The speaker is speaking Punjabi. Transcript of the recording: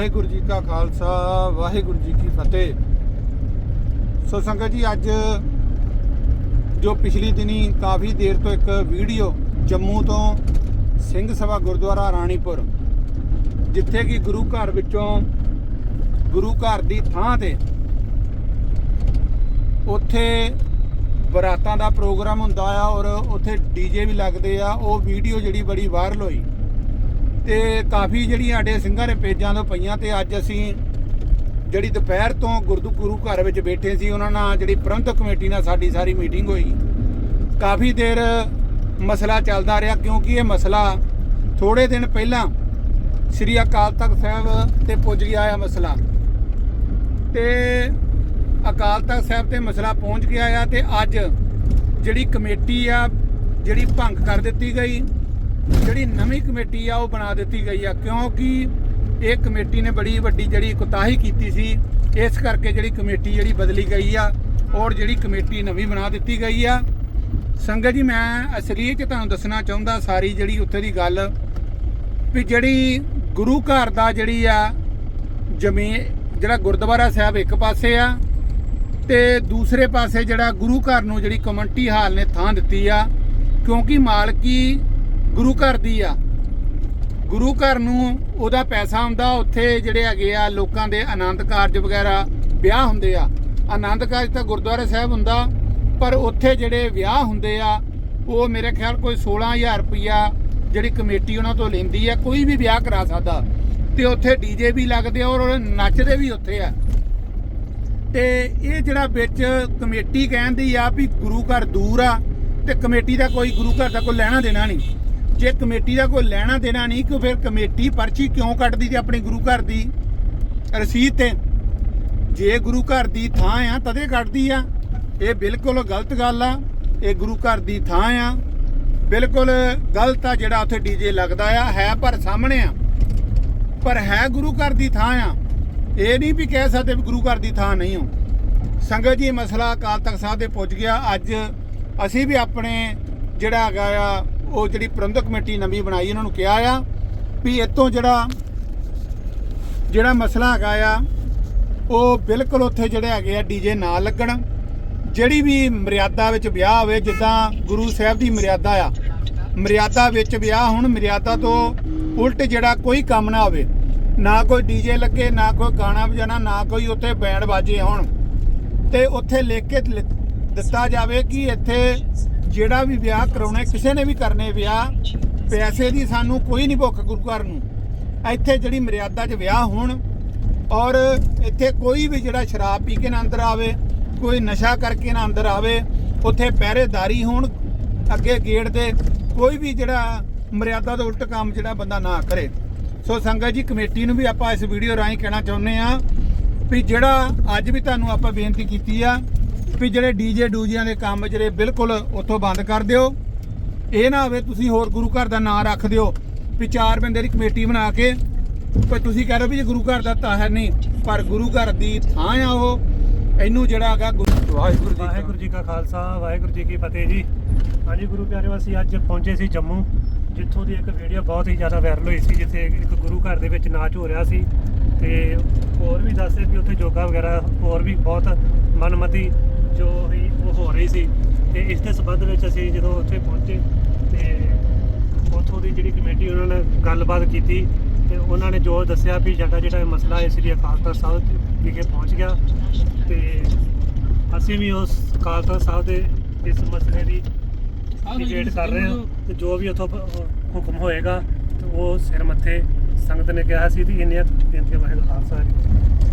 ਵਾਹਿਗੁਰੂ ਜੀ ਕਾ ਖਾਲਸਾ, ਵਾਹਿਗੁਰੂ ਜੀ ਕੀ ਫਤਿਹ। ਸੋ ਸੰਗਤ ਜੀ, ਅੱਜ ਜੋ ਪਿਛਲੀ ਦਿਨੀ ਕਾਫੀ ਦੇਰ ਤੋਂ ਇੱਕ ਵੀਡੀਓ ਜੰਮੂ ਤੋਂ ਸਿੰਘ ਸਭਾ ਗੁਰਦੁਆਰਾ ਰਾਣੀਪੁਰ, ਜਿੱਥੇ ਕਿ ਗੁਰੂ ਘਰ ਵਿੱਚੋਂ ਗੁਰੂ ਘਰ ਦੀ ਥਾਂ ਤੇ ਉੱਥੇ ਬਰਾਤਾਂ ਦਾ ਪ੍ਰੋਗਰਾਮ ਹੁੰਦਾ ਆ ਔਰ ਉੱਥੇ ਡੀਜੇ ਵੀ ਲੱਗਦੇ ਆ। ਉਹ ਵੀਡੀਓ ਜਿਹੜੀ ਬੜੀ ਵਾਇਰਲ ਹੋਈ। ਤੇ ਕਾਫੀ ਜਿਹੜੀਆਂ ਸਾਡੇ ਸਿੰਘਾਂ ਦੇ ਪੇਜਾਂ ਤੋਂ ਪਈਆਂ ਤੇ ਅੱਜ ਅਸੀਂ ਜਿਹੜੀ ਦੁਪਹਿਰ ਤੋਂ ਗੁਰਦੁ ਗੁਰੂ ਘਰ ਵਿੱਚ ਬੈਠੇ ਸੀ, ਉਹਨਾਂ ਨਾਲ ਜਿਹੜੀ ਪ੍ਰਬੰਧਕ ਕਮੇਟੀ ਨਾਲ ਸਾਡੀ ਸਾਰੀ ਮੀਟਿੰਗ ਹੋਈ। ਕਾਫੀ ਦੇਰ ਮਸਲਾ ਚੱਲਦਾ ਰਿਹਾ ਕਿਉਂਕਿ ਇਹ ਮਸਲਾ ਥੋੜੇ ਦਿਨ ਪਹਿਲਾਂ ਸ੍ਰੀ ਅਕਾਲ ਤਖਤ ਸਾਹਿਬ ਤੇ ਪੁੱਜ ਗਿਆ ਆ ਮਸਲਾ। ਤੇ ਅਕਾਲ ਤਖਤ ਸਾਹਿਬ ਤੇ ਮਸਲਾ ਪਹੁੰਚ ਗਿਆ ਆ ਤੇ ਅੱਜ ਜਿਹੜੀ ਕਮੇਟੀ ਆ, ਜਿਹੜੀ ਭੰਗ ਕਰ ਦਿੱਤੀ ਗਈ ਜਿਹੜੀ ਨਵੀਂ ਕਮੇਟੀ ਆ, ਉਹ ਬਣਾ ਦਿੱਤੀ ਗਈ ਆ, ਕਿਉਂਕਿ ਇਹ ਕਮੇਟੀ ਨੇ ਬੜੀ ਵੱਡੀ ਜਿਹੜੀ ਕੁਤਾਹੀ ਕੀਤੀ ਸੀ। ਇਸ ਕਰਕੇ ਜਿਹੜੀ ਕਮੇਟੀ ਜਿਹੜੀ ਬਦਲੀ ਗਈ ਆ, ਔਰ ਜਿਹੜੀ ਕਮੇਟੀ ਨਵੀਂ ਬਣਾ ਦਿੱਤੀ ਗਈ ਆ। ਸੰਗਤ ਜੀ, ਮੈਂ ਅਸਲੀਅਤ ਚ ਤੁਹਾਨੂੰ ਦੱਸਣਾ ਚਾਹੁੰਦਾ, ਸਾਰੀ ਜਿਹੜੀ ਉੱਥੇ ਦੀ ਗੱਲ, ਵੀ ਜਿਹੜੀ ਗੁਰੂ ਘਰ ਦਾ ਜਿਹੜੀ ਆ ਜ਼ਮੀਨ, ਜਿਹੜਾ ਗੁਰਦੁਆਰਾ ਸਾਹਿਬ ਇੱਕ ਪਾਸੇ ਆ, ਤੇ ਦੂਸਰੇ ਪਾਸੇ ਜਿਹੜਾ ਗੁਰੂ ਘਰ ਨੂੰ ਜਿਹੜੀ ਕਮਿਊਨਿਟੀ ਹਾਲ ਨੇ ਥਾਂ ਦਿੱਤੀ ਆ, ਕਿਉਂਕਿ ਮਾਲਕੀ ਗੁਰੂ ਘਰ ਦੀ ਆ। ਗੁਰੂ ਘਰ ਨੂੰ ਉਹਦਾ ਪੈਸਾ ਆਉਂਦਾ ਉੱਥੇ ਜਿਹੜੇ ਹੈਗੇ ਆ, ਲੋਕਾਂ ਦੇ ਆਨੰਦ ਕਾਰਜ ਵਗੈਰਾ ਵਿਆਹ ਹੁੰਦੇ ਆ। ਆਨੰਦ ਕਾਰਜ ਤਾਂ ਗੁਰਦੁਆਰਾ ਸਾਹਿਬ ਹੁੰਦਾ, ਪਰ ਉੱਥੇ ਜਿਹੜੇ ਵਿਆਹ ਹੁੰਦੇ ਆ, ਉਹ ਮੇਰੇ ਖਿਆਲ ਕੋਈ 16000 ਰੁਪਇਆ ਜਿਹੜੀ ਕਮੇਟੀ ਉਹਨਾਂ ਤੋਂ ਲੈਂਦੀ ਆ, ਕੋਈ ਵੀ ਵਿਆਹ ਕਰਾ ਸਕਦਾ। ਤੇ ਉੱਥੇ ਡੀਜੇ ਵੀ ਲੱਗਦੇ ਆ ਔਰ ਨੱਚਦੇ ਵੀ ਉੱਥੇ ਆ। ਤੇ ਇਹ ਜਿਹੜਾ ਵਿੱਚ ਕਮੇਟੀ ਕਹਿੰਦੀ ਆ ਵੀ ਗੁਰੂ ਘਰ ਦੂਰ ਆ, ਤੇ ਕਮੇਟੀ ਦਾ ਕੋਈ, ਗੁਰੂ ਘਰ ਦਾ ਕੋਈ ਲੈਣਾ ਦੇਣਾ ਨਹੀਂ। ਜੇ ਕਮੇਟੀ ਦਾ ਕੋਈ ਲੈਣਾ ਦੇਣਾ ਨਹੀਂ ਕਿ ਫਿਰ ਕਮੇਟੀ ਪਰਚੀ ਕਿਉਂ ਕੱਟਦੀ ਤੇ ਆਪਣੇ ਗੁਰੂ ਘਰ ਦੀ ਰਸੀਦ ਤੇ? ਜੇ ਗੁਰੂ ਘਰ ਦੀ ਥਾਂ ਆ, ਤਦੇ ਕੱਟਦੀ ਆ। ਇਹ ਬਿਲਕੁਲ ਗਲਤ ਗੱਲ ਆ। ਇਹ ਗੁਰੂ ਘਰ ਦੀ ਥਾਂ ਆ। ਬਿਲਕੁਲ ਗਲਤ ਆ ਜਿਹੜਾ ਉੱਥੇ ਡੀਜੇ ਲੱਗਦਾ ਆ। ਹੈ ਪਰ ਸਾਹਮਣੇ ਆ। ਪਰ ਹੈ ਗੁਰੂ ਘਰ ਦੀ ਥਾਂ ਆ। ਇਹ ਨਹੀਂ ਵੀ ਕਹਿ ਸਕਦੇ ਵੀ ਗੁਰੂ ਘਰ ਦੀ ਥਾਂ ਨਹੀਂ ਹੋ ਸੰਗਤ ਜੀ ਮਸਲਾ ਅਕਾਲ ਤਖਤ ਸਾਹਿਬ ਦੇ ਪੁੱਜ ਗਿਆ। ਅੱਜ ਅਸੀਂ ਵੀ ਆਪਣੇ ਜਿਹੜਾ ਹੈਗਾ ਆ ਉਹ ਜਿਹੜੀ ਪ੍ਰਬੰਧਕ ਕਮੇਟੀ ਨਵੀਂ ਬਣਾਈ, ਉਹਨਾਂ ਨੂੰ ਕਿਹਾ ਆ ਵੀ ਇਤੋਂ ਜਿਹੜਾ ਜਿਹੜਾ ਮਸਲਾ ਹੈਗਾ ਆ, ਉਹ ਬਿਲਕੁਲ ਉੱਥੇ ਜਿਹੜੇ ਹੈਗੇ ਆ ਡੀਜੇ ਨਾ ਲੱਗਣ। ਜਿਹੜੀ ਵੀ ਮਰਿਆਦਾ ਵਿੱਚ ਵਿਆਹ ਹੋਵੇ, ਜਿੱਦਾਂ ਗੁਰੂ ਸਾਹਿਬ ਦੀ ਮਰਿਆਦਾ ਆ, ਮਰਿਆਦਾ ਵਿੱਚ ਵਿਆਹ ਹੁਣ, ਮਰਿਆਦਾ ਤੋਂ ਉਲਟ ਜਿਹੜਾ ਕੋਈ ਕੰਮ ਨਾ ਹੋਵੇ, ਨਾ ਕੋਈ ਡੀਜੇ ਲੱਗੇ, ਨਾ ਕੋਈ ਗਾਣਾ ਵਜਾਣਾ ਨਾ ਕੋਈ ਉੱਥੇ ਬੈਂਡ ਬਾਜੇ ਹੋਣ। ਤੇ ਉੱਥੇ ਲਿਖ ਕੇ ਲਿ- ਦਿੱਤਾ ਜਾਵੇ ਕਿ ਇੱਥੇ ਜਿਹੜਾ ਵੀ ਵਿਆਹ ਕਰਾਉਣੇ, ਕਿਸੇ ਨੇ ਵੀ ਕਰਨੇ ਵਿਆਹ, ਪੈਸੇ ਦੀ ਸਾਨੂੰ ਕੋਈ ਨਹੀਂ ਭੁੱਖ ਗੁਰੂ ਘਰ ਨੂੰ। ਇੱਥੇ ਜਿਹੜੀ ਮਰਿਆਦਾ 'ਚ ਵਿਆਹ ਹੋਣ ਔਰ ਇੱਥੇ ਕੋਈ ਵੀ ਜਿਹੜਾ ਸ਼ਰਾਬ ਪੀ ਕੇ ਨਾ ਅੰਦਰ ਆਵੇ, ਕੋਈ ਨਸ਼ਾ ਕਰਕੇ ਨਾ ਅੰਦਰ ਆਵੇ, ਉੱਥੇ ਪਹਿਰੇਦਾਰੀ ਹੋਣ, ਅੱਗੇ ਗੇਟ ਦੇ ਕੋਈ ਵੀ ਜਿਹੜਾ ਮਰਿਆਦਾ ਦਾ ਉਲਟ ਕੰਮ ਜਿਹੜਾ ਬੰਦਾ ਨਾ ਕਰੇ। ਸੋ ਸੰਗਤ ਜੀ, ਕਮੇਟੀ ਨੂੰ ਵੀ ਆਪਾਂ ਇਸ ਵੀਡੀਓ ਰਾਹੀਂ ਕਹਿਣਾ ਚਾਹੁੰਦੇ ਆ ਵੀ ਜਿਹੜਾ ਅੱਜ ਵੀ ਤੁਹਾਨੂੰ ਆਪਾਂ ਬੇਨਤੀ ਕੀਤੀ ਆ ਵੀ ਜਿਹੜੇ ਡੀਜੇ ਡੂਜਿਆਂ ਦੇ ਕੰਮ ਜਿਹੜੇ ਬਿਲਕੁਲ ਉੱਥੋਂ ਬੰਦ ਕਰ ਦਿਓ। ਇਹ ਨਾ ਹੋਵੇ ਤੁਸੀਂ ਹੋਰ ਗੁਰੂ ਘਰ ਦਾ ਨਾਮ ਰੱਖ ਦਿਓ ਵੀ ਚਾਰ ਬੰਦੇ ਦੀ ਕਮੇਟੀ ਬਣਾ ਕੇ ਪਰ ਤੁਸੀਂ ਕਹਿ ਰਹੇ ਹੋ ਵੀ ਇਹ ਗੁਰੂ ਘਰ ਦਾ ਤਾਂ ਹੈ ਨਹੀਂ ਪਰ ਗੁਰੂ ਘਰ ਦੀ ਥਾਂ ਆ ਉਹ। ਇਹਨੂੰ ਜਿਹੜਾ ਹੈਗਾ ਗੁਰੂ ਵਾਹਿਗੁਰੂ ਜੀ ਵਾਹਿਗੁਰੂ ਜੀ ਕਾ ਖਾਲਸਾ ਵਾਹਿਗੁਰੂ ਜੀ ਕੀ ਫਤਿਹ ਜੀ। ਹਾਂਜੀ ਗੁਰੂ ਪਿਆਰਿਓ ਅਸੀਂ ਅੱਜ ਪਹੁੰਚੇ ਸੀ ਜੰਮੂ ਜਿੱਥੋਂ ਦੀ ਇੱਕ ਵੀਡੀਓ ਬਹੁਤ ਹੀ ਜ਼ਿਆਦਾ ਵਾਇਰਲ ਹੋਈ ਸੀ ਜਿੱਥੇ ਇੱਕ ਗੁਰੂ ਘਰ ਦੇ ਵਿੱਚ ਨਾਚ ਹੋ ਰਿਹਾ ਸੀ। ਤੇ ਹੋਰ ਵੀ ਦੱਸਦੇ ਵੀ ਉੱਥੇ ਯੋਗਾ ਵਗੈਰਾ ਹੋਰ ਵੀ ਬਹੁਤ ਮਨਮਤੀ ਜੋ ਵੀ ਉਹ ਹੋ ਰਹੀ ਸੀ ਤੇ ਇਸ ਦੇ ਸੰਬੰਧ ਵਿੱਚ ਅਸੀਂ ਜਦੋਂ ਉੱਥੇ ਪਹੁੰਚੇ ਤੇ ਉੱਥੋਂ ਦੀ ਜਿਹੜੀ ਕਮੇਟੀ ਉਹਨਾਂ ਨੇ ਗੱਲਬਾਤ ਕੀਤੀ ਤੇ ਉਹਨਾਂ ਨੇ ਜੋ ਦੱਸਿਆ ਵੀ ਸਾਡਾ ਜਿਹੜਾ ਮਸਲਾ ਹੈ ਸ੍ਰੀ ਅਕਾਲ ਤਖਤ ਸਾਹਿਬ ਵਿਖੇ ਪਹੁੰਚ ਗਿਆ ਤੇ ਅਸੀਂ ਵੀ ਉਸ ਅਕਾਲ ਤਖਤ ਸਾਹਿਬ ਦੇ ਇਸ ਮਸਲੇ ਦੀ ਡਿਬੇਟ ਕਰ ਰਹੇ ਹਾਂ ਤੇ ਜੋ ਵੀ ਉਥੋਂ ਹੁਕਮ ਹੋਏਗਾ ਤੇ ਉਹ ਸਿਰ ਮੱਥੇ ਸੰਗਤ ਨੇ ਕਿਹਾ ਸੀ ਤੇ ਇੰਨੀਆਂ ਬੇਨਤੀਆਂ ਵਾਹਿਗੁਰੂ ਖਾਲਸਾ ਜੀ।